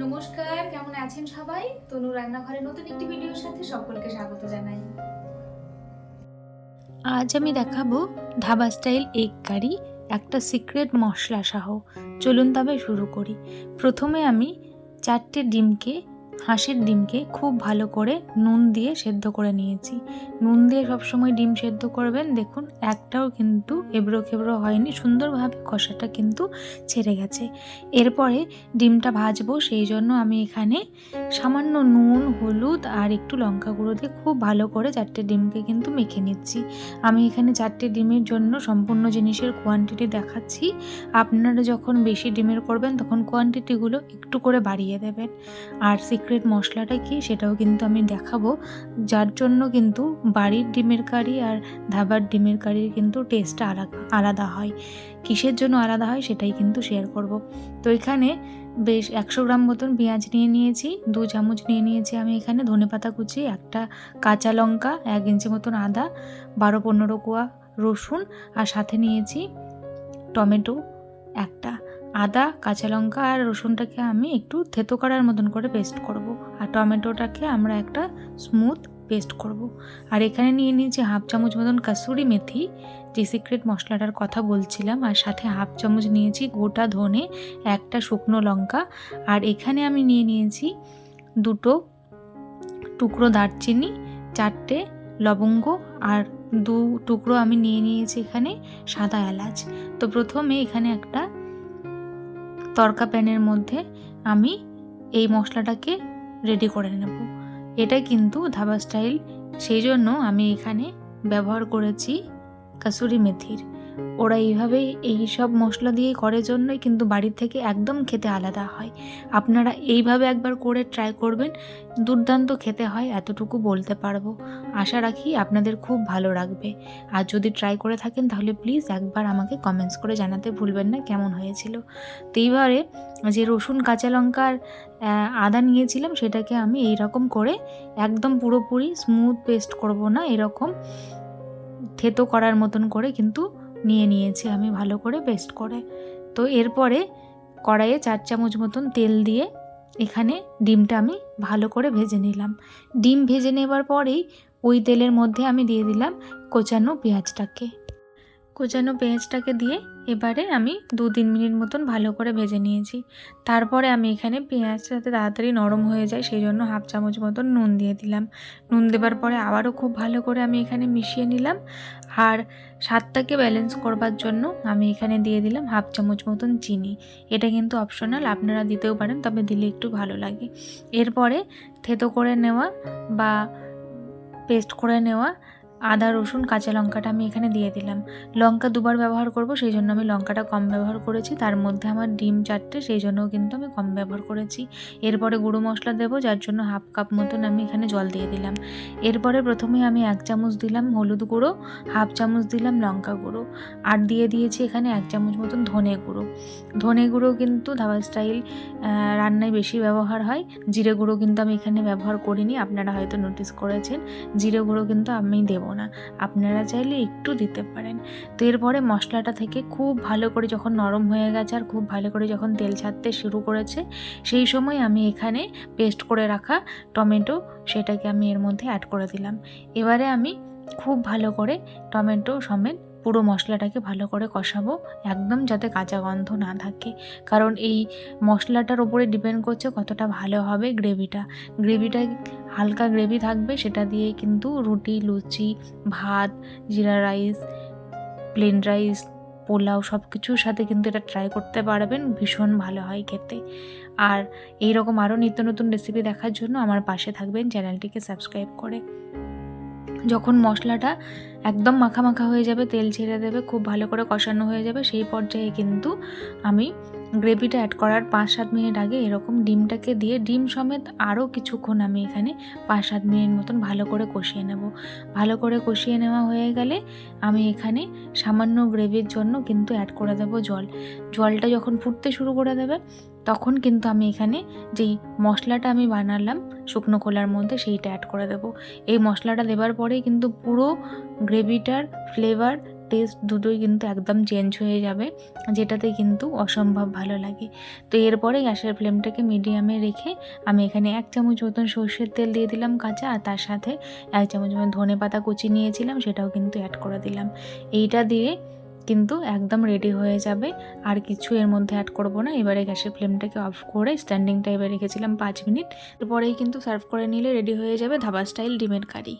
নমস্কার, কেমন আছেন সবাই? তনু রান্নাঘরে নতুন একটি ভিডিওর সাথে সকলকে স্বাগত জানাই। আজ আমি দেখাবো ধাবা স্টাইল এগ কারি একটা সিক্রেট মশলা সহ। চলুন তবে শুরু করি। প্রথমে আমি চারটে ডিমকে হাঁসের ডিমকে খুব ভালো করে নুন দিয়ে সেদ্ধ করে নিয়েছি। নুন দিয়ে সবসময় ডিম সেদ্ধ করবেন। দেখুন, একটাও কিন্তু এবড়ো খেবড়ো হয়নি। সুন্দরভাবে কষাটা কিন্তু ছেড়ে গেছে। এরপরে ডিমটা ভাজবো, সেই জন্য আমি এখানে সামান্য নুন, হলুদ আর একটু লঙ্কা গুঁড়ো দিয়ে খুব ভালো করে চারটে ডিমকে কিন্তু মেখে নিচ্ছি। আমি এখানে চারটে ডিমের জন্য সম্পূর্ণ জিনিসের কোয়ান্টিটি দেখাচ্ছি। আপনারা যখন বেশি ডিমের করবেন, তখন কোয়ান্টিটিগুলো একটু করে বাড়িয়ে দেবেন। আর সিক্রেট মশলাটা কি সেটাও কিন্তু আমি দেখাবো। যার জন্য কিন্তু বাড়ির ডিমের কারি আর ধাবার ডিমের কারির কিন্তু টেস্টটা আলাদা হয়। কিসের জন্য আলাদা হয় সেটাই কিন্তু শেয়ার করব। তো এখানে বেশ একশো গ্রাম মতন পেঁয়াজ নিয়ে নিয়েছি, দু চামচ নিয়ে নিয়েছি আমি এখানে ধনেপাতা কুচি, একটা কাঁচা লঙ্কা, এক ইঞ্চি মতন আদা, বারো পনেরো কোয়া রসুন, আর সাথে নিয়েছি টমেটো একটা। আদা, কাঁচা লঙ্কা আর রসুনটাকে আমি একটু থেতো করার মতন করে পেস্ট করব। আর টমেটোটাকে আমরা একটা স্মুথ পেস্ট করব। আর এখানে নিয়ে নিয়েছি হাফ চামচ মতন কাসুরি মেথি যে সিক্রেট মশলাটার কথা বলছিলাম, আর সাথে হাফ চামচ নিয়েছি গোটা ধনে, একটা শুকনো লঙ্কা আর এখানে আমি নিয়ে নিয়েছি দুটো টুকরো দারচিনি, চারটে লবঙ্গ, আর দু টুকরো আমি নিয়ে নিয়েছি এখানে সাদা এলাচ তো প্রথমে এখানে একটা তরকা প্যানের মধ্যে আমি এই মশলাটাকে রেডি করে নেব। এটা কিন্তু ধাবা স্টাইল সেই জন্য আমি এখানে ব্যবহার করেছি কাসুরি মেথির। ওরা এইভাবেই এই সব মশলা দিয়ে করে জন্যই কিন্তু বাড়ির থেকে একদম খেতে আলাদা হয়। আপনারা এইভাবে একবার করে ট্রাই করবেন, দুর্দান্ত খেতে হয়, এতটুকু বলতে পারব। আশা রাখি আপনাদের খুব ভালো লাগবে। আর যদি ট্রাই করে থাকেন তাহলে প্লিজ একবার আমাকে কমেন্টস করে জানাতে ভুলবেন না কেমন হয়েছিল। তো এইবারে যে রসুন, কাঁচা লঙ্কার আদা নিয়েছিলাম সেটাকে আমি এই রকম করে একদম পুরোপুরি স্মুথ পেস্ট করব না, এরকম থেতো করার মতন করে কিন্তু নিয়ে নিয়েছি আমি ভালো করে পেস্ট করে। তো এরপরে কড়াইয়ে চার চামচ মতন তেল দিয়ে এখানে ডিমটা আমি ভালো করে ভেজে নিলাম। ডিম ভেজে নেবার পরেই ওই তেলের মধ্যে আমি দিয়ে দিলাম কোচানো পেঁয়াজটাকে। কোচানো পেঁয়াজটাকে দিয়ে এবারে আমি দু তিন মিনিট মতন ভালো করে ভেজে নিয়েছি। তারপরে আমি এখানে পেঁয়াজটা যাতে তাড়াতাড়ি নরম হয়ে যায় সেই জন্য হাফ চামচ মতন নুন দিয়ে দিলাম। নুন দেবার পরে আবারও খুব ভালো করে আমি এখানে মিশিয়ে নিলাম। আর স্বাদটাকে ব্যালেন্স করবার জন্য আমি এখানে দিয়ে দিলাম হাফ চামচ মতন চিনি। এটা কিন্তু অপশনাল আপনারা দিতেও পারেন, তবে দিলে একটু ভালো লাগে। এরপরে থেতো করে নেওয়া বা পেস্ট করে নেওয়া আদা, রসুন, কাঁচা লঙ্কাটা আমি এখানে দিয়ে দিলাম। লঙ্কা দুবার ব্যবহার করব, সেই জন্য আমি লঙ্কাটা কম ব্যবহার করেছি। তার মধ্যে আমার ডিম চারটে, সেই জন্যও কিন্তু আমি কম ব্যবহার করেছি। এরপরে গুঁড়ো মশলা দেবো, যার জন্য হাফ কাপ মতন আমি এখানে জল দিয়ে দিলাম। এরপরে প্রথমে আমি এক চামচ দিলাম হলুদ গুঁড়ো, হাফ চামচ দিলাম লঙ্কা গুঁড়ো, আর দিয়ে দিয়েছি এখানে এক চামচ মতন ধনে গুঁড়ো। ধনে গুঁড়ো কিন্তু ধাবা স্টাইল রান্নায় বেশি ব্যবহার হয়। জিরে গুঁড়ো কিন্তু আমি এখানে ব্যবহার করিনি, আপনারা হয়তো নোটিস করেছেন। জিরে গুঁড়ো কিন্তু আমি দেবো না। আপনারা চাইলে একটু দিতে পারেন। তো এরপরে মশলাটা থেকে খুব ভালো করে যখন নরম হয়ে গেছে আর খুব ভালো করে যখন তেল ছাড়তে শুরু করেছে, সেই সময় আমি এখানে পেস্ট করে রাখা টমেটো সেটাকে আমি এর মধ্যে অ্যাড করে দিলাম। এবারে আমি খুব ভালো করে টমেটো সমেত পুরো মশলাটাকে ভালো করে কষাবো, একদম যাতে কাঁচা গন্ধ না থাকে। কারণ এই মশলাটার ওপরে ডিপেন্ড করছে কতটা ভালো হবে গ্রেভিটা। গ্রেভিটা হালকা গ্রেভি থাকবে, সেটা দিয়ে কিন্তু রুটি, লুচি, ভাত, জিরা রাইস, প্লেন রাইস, পোলাও সব কিছুর সাথে কিন্তু এটা ট্রাই করতে পারবেন, ভীষণ ভালো হয় খেতে। আর এই রকম আরও নিত্য নতুন রেসিপি দেখার জন্য আমার পাশে থাকবেন, চ্যানেলটিকে সাবস্ক্রাইব করে। যখন মশলাটা একদম মাখা মাখা হয়ে যাবে, তেল ছেড়ে দেবে, খুব ভালো করে কষানো হয়ে যাবে, সেই পর্যায়ে কিন্তু আমি গ্রেভিটা অ্যাড করার পাঁচ সাত মিনিট আগে এরকম ডিমটাকে দিয়ে ডিম সমেত আরও কিছুক্ষণ আমি এখানে পাঁচ সাত মিনিট মতন ভালো করে কষিয়ে নেব। ভালো করে কষিয়ে নেওয়া হয়ে গেলে আমি এখানে সামান্য গ্রেভির জন্য কিন্তু অ্যাড করে দেবো জল। জলটা যখন ফুটতে শুরু করে দেবে, তখন কিন্তু আমি এখানে যেই মশলাটা আমি বানালাম শুকনো খোলার মধ্যে সেইটা অ্যাড করে দেবো। এই মশলাটা দেবার পরেই কিন্তু পুরো গ্রেভিটার ফ্লেভার টেস্ট দুটোই কিন্তু একদম চেঞ্জ হয়ে যাবে, যেটাতে কিন্তু অসম্ভব ভালো লাগে। তো এরপরে গ্যাসের ফ্লেমটাকে মিডিয়ামে রেখে আমি এখানে এক চামচ মতন সর্ষের তেল দিয়ে দিলাম কাঁচা, আর তার সাথে এক চামচ মতন ধনে পাতা কুচি নিয়েছিলাম, সেটাও কিন্তু অ্যাড করে দিলাম। এইটা দিয়ে কিন্তু একদম রেডি হয়ে যাবে, আর কিছু এর মধ্যে অ্যাড করব না। এবারে গ্যাসের ফ্লেমটাকে অফ করে স্ট্যান্ডিং টাইপে রেখেছিলাম পাঁচ মিনিট। এরপরেই কিন্তু সার্ভ করে নিলে রেডি হয়ে যাবে ধাবা স্টাইল ডিমের কারি।